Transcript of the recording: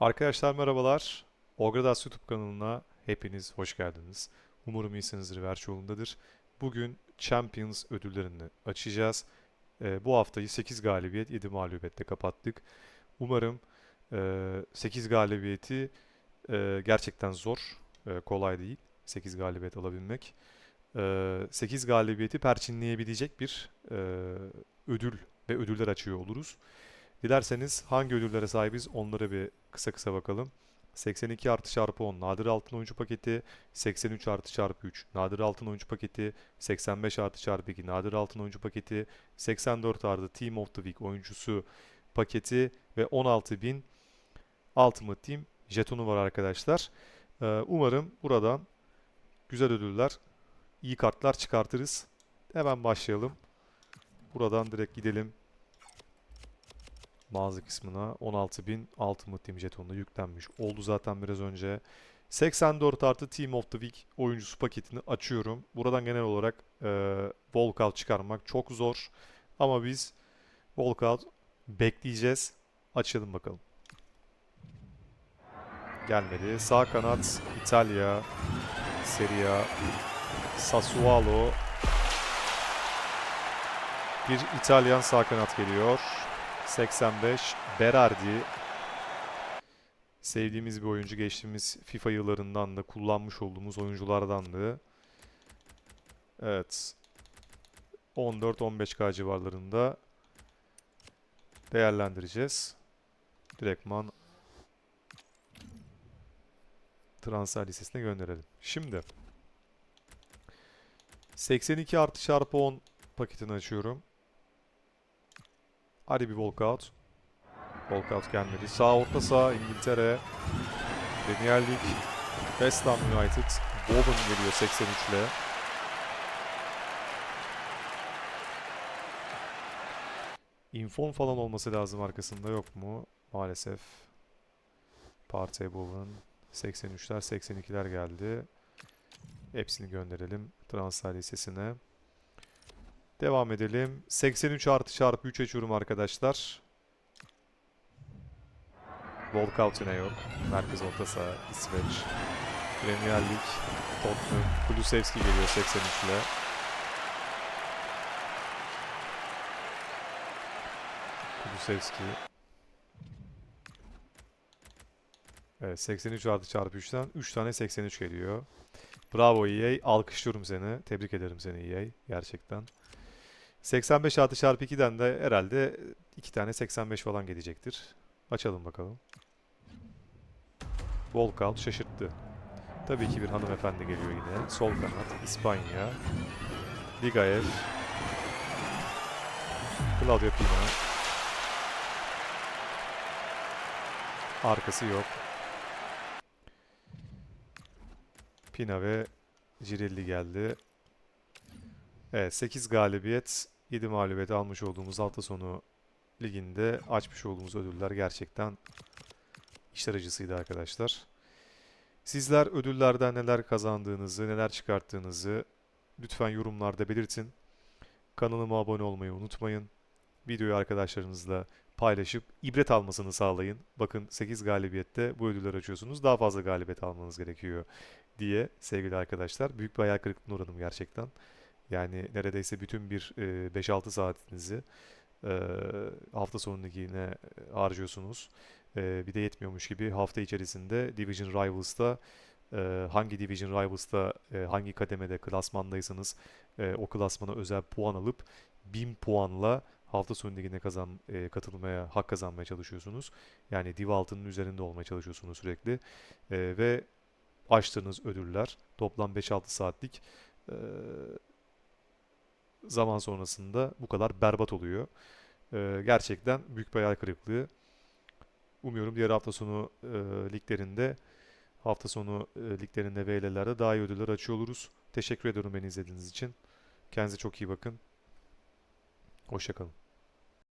Arkadaşlar merhabalar. Ogradas YouTube kanalına hepiniz hoş geldiniz. Umarım iyisinizdir ve her şey. Bugün Champions ödüllerini açacağız. Ee, bu haftayı 8 galibiyet 7 mağlubiyetle kapattık. Umarım e, 8 galibiyeti e, gerçekten zor, e, kolay değil 8 galibiyet alabilmek. E, 8 galibiyeti perçinleyebilecek bir e, ödül ve ödüller açıyor oluruz. Dilerseniz hangi ödüllere sahibiz onlara bir kısa kısa bakalım. 82 artı çarpı 10 nadir altın oyuncu paketi, 83 artı çarpı 3 nadir altın oyuncu paketi, 85 artı çarpı 2 nadir altın oyuncu paketi, 84 artı Team of the Week oyuncusu paketi ve 16.000 Ultimate Team jetonu var arkadaşlar. Ee, umarım buradan güzel ödüller, iyi kartlar çıkartırız. Hemen başlayalım. Buradan direkt gidelim mağaza kısmına 16.000 Ultimate Team jetonuna yüklenmiş. Oldu zaten biraz önce. 84 artı Team of the Week oyuncusu paketini açıyorum. Buradan genel olarak e, walkout çıkarmak çok zor. Ama biz walkout bekleyeceğiz. Açalım bakalım. Gelmedi. Sağ kanat İtalya, Serie A, Sassuolo. Bir İtalyan sağ kanat geliyor. 85 Berardi. Sevdiğimiz bir oyuncu. Geçtiğimiz FIFA yıllarından da kullanmış olduğumuz oyunculardandı. Evet. 14-15k civarlarında değerlendireceğiz. Direktman transfer listesine gönderelim. Şimdi 82 artı çarpı 10 paketini açıyorum. Hadi bir walkout. Walkout gelmedi. Sağ orta sağ İngiltere. Premier Lig. West Ham United. Bowen geliyor 83 ile. Inform falan olması lazım arkasında yok mu? Maalesef. Partey Bowen. 83'ler 82'ler geldi. Hepsini gönderelim transfer listesine. Devam edelim. 83 artı çarpı 3 açıyorum arkadaşlar. Walkout yine yok. Merkez orta saha İsveç. Premier Lig Tottenham. Kulusevski geliyor 83 ile. Kulusevski. Evet 83 artı çarpı 3'ten 3 tane 83 geliyor. Bravo EA. Alkışlıyorum seni. Tebrik ederim seni EA. Gerçekten. 85 artı çarpı 2'den de herhalde 2 tane 85 falan gelecektir. Açalım bakalım. Walkout şaşırttı. Tabii ki bir hanımefendi geliyor yine. Sol kanat. İspanya. Ligaev. Claudio Pina. Arkası yok. Pina ve Cirilli geldi. Evet 8 galibiyet 7 mağlubiyet almış olduğumuz hafta sonu liginde açmış olduğumuz ödüller gerçekten işler acısıydı arkadaşlar. Sizler ödüllerden neler kazandığınızı, neler çıkarttığınızı lütfen yorumlarda belirtin. Kanalıma abone olmayı unutmayın. Videoyu arkadaşlarınızla paylaşıp ibret almasını sağlayın. Bakın 8 galibiyette bu ödülleri açıyorsunuz. Daha fazla galibiyet almanız gerekiyor diye sevgili arkadaşlar. Büyük bir hayal kırıklığına uğradım gerçekten. Yani neredeyse bütün bir e, 5-6 saatinizi e, hafta sonu ligine harcıyorsunuz. E, bir de yetmiyormuş gibi hafta içerisinde Division Rivals'ta e, hangi Division Rivals'ta e, hangi kademede klasmandaysanız e, o klasmana özel puan alıp 1000 puanla hafta sonu ligine kazan, e, katılmaya, hak kazanmaya çalışıyorsunuz. Yani Div altının üzerinde olmaya çalışıyorsunuz sürekli. E, ve açtığınız ödüller toplam 5-6 saatlik e, zaman sonrasında bu kadar berbat oluyor. Ee, gerçekten büyük bir hayal kırıklığı. Umuyorum diğer hafta sonu e, liglerinde hafta sonu e, liglerinde ve eylellerde daha iyi ödüller açıyor oluruz. Teşekkür ediyorum beni izlediğiniz için. Kendinize çok iyi bakın. Hoşçakalın.